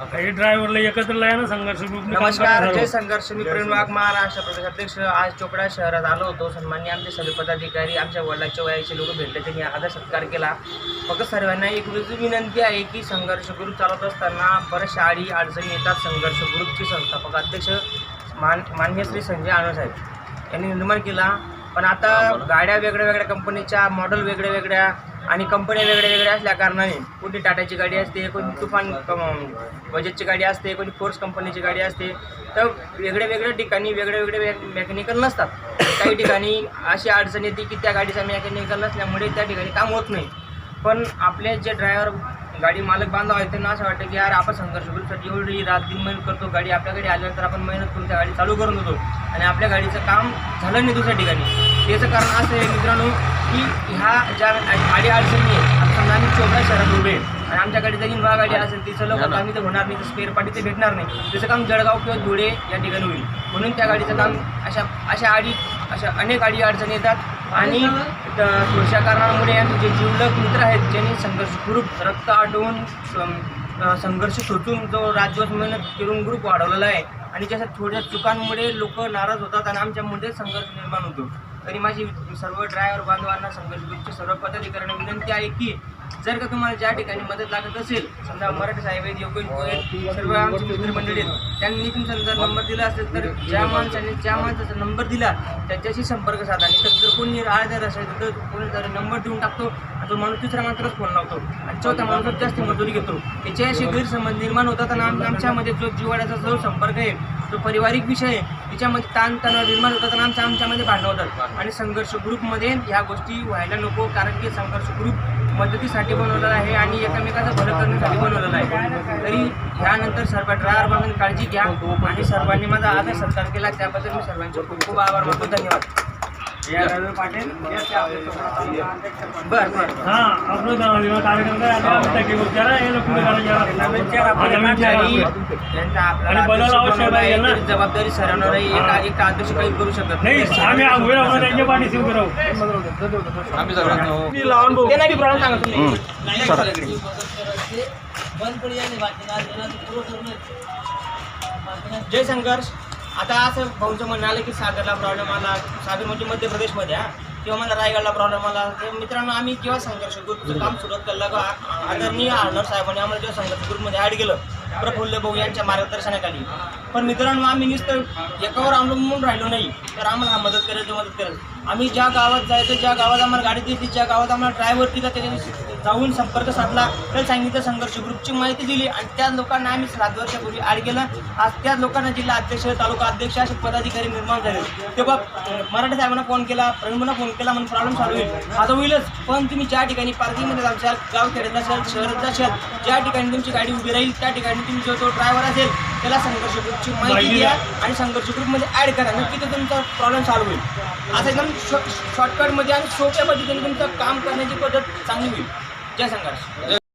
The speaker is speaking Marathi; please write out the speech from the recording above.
हे ड्रायव्हरला एकत्र आहे ना संघर्ष ग्रुप नमस्कार जय संघर्ष मी प्रवीण वाघ महाराष्ट्र प्रदेश अध्यक्ष आज चोपडा शहरात आलो होतो. सन्मान्य आमचे सर्व पदाधिकारी आमच्या वडिलांच्या वयाचे लोक भेटले. त्यांनी आदर सत्कार केला. फक्त सर्वांना एक वि- विनंती आहे की संघर्ष ग्रुप चालवत असताना बऱ्याचशा अडी अडचणी येतात. संघर्ष ग्रुपचे संस्थापक अध्यक्ष मान माननीय श्री संजय आनंद साहेब यांनी निर्माण केला. पण आता गाड्या वेगळ्या वेगळ्या कंपनीच्या मॉडेल वेगळ्या वेगळ्या आणि कंपन्या वेगळ्या वेगळ्या असल्या कारणाने कोणी टाटाची गाडी असते कोणी तुफान कम- बजेटची गाडी असते कोणी फोर्स कंपनीची गाडी असते तर वेगळ्या वेगळ्या ठिकाणी वेगळे वेगळे मेकॅनिकल नसतात. काही ठिकाणी अशी अडचण येते की त्या गाडीचा मेकॅनिकल नसल्यामुळे त्या ठिकाणी काम होत नाही. पण आपले जे ड्रायव्हर गाडी मालक बांधव आहेत त्यांना असं वाटतं की यार आपण संघर्ष ग्रुपसाठी एवढी रात दिन मेहनत करतो गाडी आपल्याकडे आल्यानंतर आपण मेहनत करून त्या गाडी चालू करून देतो. आणि आपल्या गाडीचं काम झालं नाही दुसऱ्या ठिकाणी. त्याचं कारण असं आहे मित्रांनो की ह्या ज्या गाडी अडचणी आहेत आता समजा आम्ही चोपडा शहरात उभे आहे आणि आमच्याकडे जरी नवा गाडी असेल तिचं लवकर आम्ही तर होणार नाही स्पेअर पार्टी ते भेटणार नाही. त्याचं काम जळगाव किंवा धुळे या ठिकाणी होईल. म्हणून त्या गाडीचं काम अशा अशा आडी अशा अनेक आडी अडचणी येतात. आणि थोड्याशा कारणामुळे आमचे जे जीवलक मित्र आहेत ज्यांनी संघर्ष ग्रुप रक्त आटवून संघर्ष शोधून जो राज्यवत मेहनत करून ग्रुप वाढवलेला आहे. आणि त्याच्या थोड्या चुकांमुळे लोक नाराज होतात आणि आमच्यामध्ये संघर्ष निर्माण होतो. तरी माझी सर्व ड्रायव्हर बांधवांना संघर्ष सर्व पदाधिकाऱ्यांना विनंती आहे की जर का तुम्हाला ज्या ठिकाणी मदत लागत असेल समजा मराठी साहेब आहेत योगेश सर्व आमचे मित्रमंडळी आहेत त्यांनी तुमचा जर नंबर दिला असेल तर ज्या माणसाने ज्या माणसाचा नंबर दिला त्याच्याशी संपर्क साधा. आणि तर जर कोणी आळदर असेल तर कोणी जर नंबर देऊन टाकतो तो माणूस तिसऱ्या माणसालाच फोन लावतो. आणि चौथ्या माणूस जास्त मजुरी घेतो. याच्याशी गैरसमज निर्माण होतात आणि आम- आमच्यामध्ये जो जिवाड्याचा जो संपर्क आहे जो पारिवारिक विषय आहे त्याच्यामध्ये ताणतणाव निर्माण होतात आणि आमच्या आमच्यामध्ये भांडणं होतात. आणि संघर्ष ग्रुपमध्ये ह्या गोष्टी व्हायला नको कारण की संघर्ष ग्रुप मदतीसाठी बनवलेला आहे आणि एकमेकाचं भलं करण्यासाठी बनवलेलं आहे. तरी त्यानंतर सर्व ड्रायव्हर बांधून काळजी घ्या आणि सर्वांनी माझा आदर सत्कार केला. त्याबद्दल मी सर्वांचे खूप खूप आभार मानतो. धन्यवाद. बरं बरं. हा आपलं कार्यक्रम काय आता आम्ही टक्के विचारा पुढे कर्मचारी यांचा आपल्याला आणि अध्यक्ष आवश्यक बनवलं आहे. ना. जबाबदारी सरांवर आहे. एका एका अध्यक्ष काही करू शकत नाही? आम्ही उभे राहून त्यांच्या पाठीशी उभे राहू. ते नाही प्रॉब्लेम सांगा तुम्ही. जय संघर्ष आता असं भाऊचं म्हणणं आलं की सागरला प्रॉब्लेम आला सागर म्हणजे मध्य प्रदेशमध्ये हा. किंवा मला रायगडला प्रॉब्लेम आला. तर मित्रांनो आम्ही जेव्हा संघर्ष ग्रुपचं काम सुरुवात केलं का आदरणीय आर्नर साहेबांनी आम्हाला जेव्हा संघर्ष ग्रुपमध्ये ॲड केलं प्रफुल्ल भाऊ यांच्या मार्गदर्शनाखाली. पण मित्रांनो आम्ही नुसतं एकावर अवलंबून राहिलो नाही. तर आम्हाला मदत करायचं मदत करायचं. आम्ही ज्या गावात जायचं ज्या गावात आम्हाला गाडी दिली ज्या गावात आम्हाला ड्रायव्हर दिला त्याच्या जाऊन संपर्क साधला. तर सांगितलं संघर्ष ग्रुपची माहिती दिली आणि त्या लोकांना आम्ही सात वर्षापूर्वी आड केलं. आज त्या लोकांना जिल्हा अध्यक्ष तालुका अध्यक्ष असे पदाधिकारी निर्माण झाले. तेव्हा मराठा साहेबांना फोन केला प्रवीणला फोन केला म्हणून प्रॉब्लेम सॉल्व होईल. आता होईलच. पण तुम्ही ज्या ठिकाणी पार्किंगमध्ये जाशाल गाव खेड्यात असाल शहरात असाल ज्या ठिकाणी तुमची गाडी उभी राहील त्या ठिकाणी तुम्ही जो तो ड्रायव्हर असेल त्याला संघर्ष ग्रुपची माहिती द्या आणि संघर्ष ग्रुपमध्ये ॲड करा. नक्की तो तुमचा प्रॉब्लेम सॉल्व्ह होईल. असं एकदम शॉर्टकटमध्ये आणि सोप्या पद्धतीने तुमचं काम करण्याची पद्धत चांगली होईल. जय संघर्ष.